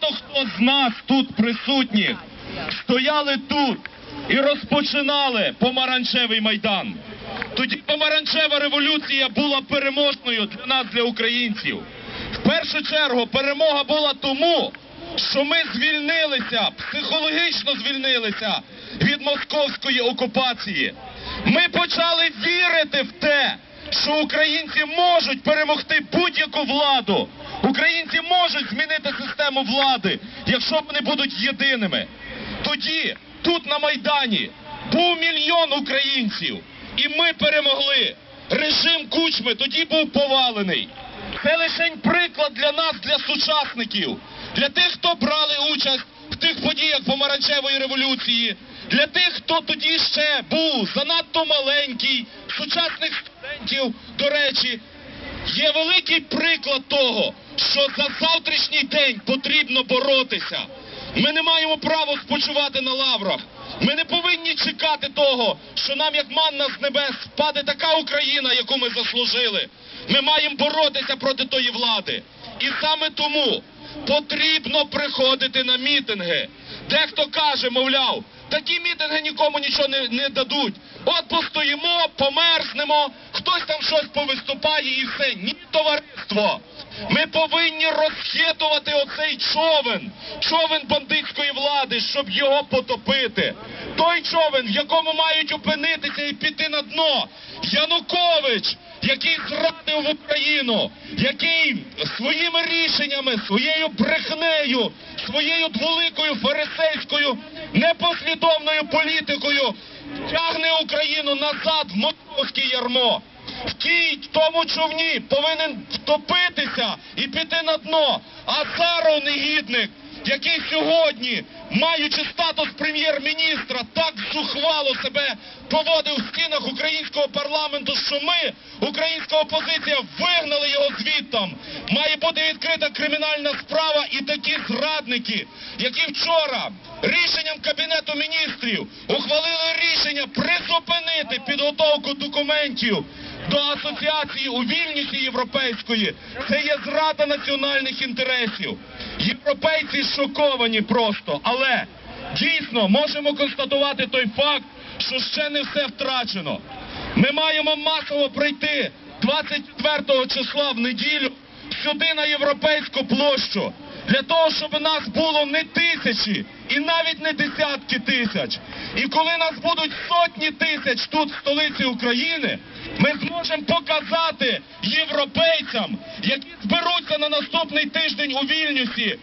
багато хто з нас тут присутніх стояли тут і розпочинали помаранчевий майдан. Тоді помаранчева революція була переможною для нас, для українців. В першу чергу перемога була тому, що ми звільнилися, психологічно звільнилися від московської окупації. Ми почали вірити в те, що українці можуть перемогти будь-яку владу. Українці можуть змінити систему влади, якщо вони будуть єдиними. Тоді, тут на Майдані, був мільйон українців, і ми перемогли. Режим кучми тоді був повалений. Це лише приклад для нас, для сучасників, для тих, хто брали участь в тих подіях помаранчевої революції, для тих, хто тоді ще був занадто маленький, сучасних студентів, до речі, є великий приклад того, що за завтрашній день потрібно боротися. Ми не маємо права спочивати на лаврах. Ми не повинні чекати того, що нам, як манна з небес, впаде така Україна, яку ми заслужили. Ми маємо боротися проти тої влади. І саме тому потрібно приходити на мітинги. Дехто каже, мовляв, такі мітинги нікому нічого не, не дадуть. От постоїмо, померзнемо, хтось там щось повиступає і все. Ні, товариство. Ми повинні розхитувати оцей човен, човен бандитської влади, щоб його потопити. Той човен, в якому мають опинитися і піти на дно. Янукович, який зрадив Україну, який своїми рішеннями, своєю брехнею, своєю дволикою фарисейською непослідовною політикою тягне Україну назад в московське ярмо. В тій в тому човні повинен втопитися і піти на дно. А Азаров негідник, який сьогодні, маючи статус прем'єр-міністра, так зухвало себе поводив в стінах українського парламенту, що ми, українська опозиція, вигнали його звідтам. Має бути відкрита кримінальна справа і такі зрадники, які вчора рішенням Кабінету міністрів ухвалили рішення призупинити підготовку документів до асоціації у Вільнюсі Європейської. Це є зрада національних інтересів. Європейці шоковані просто, але дійсно можемо констатувати той факт, що ще не все втрачено. Ми маємо масово прийти 24 числа в неділю сюди на європейську площу. Для того, щоб нас було не тисячі і навіть не десятки тисяч. І коли нас будуть сотні тисяч тут, в столиці України, ми зможемо показати європейцям, які зберуться на наступний тиждень у Вільнюсі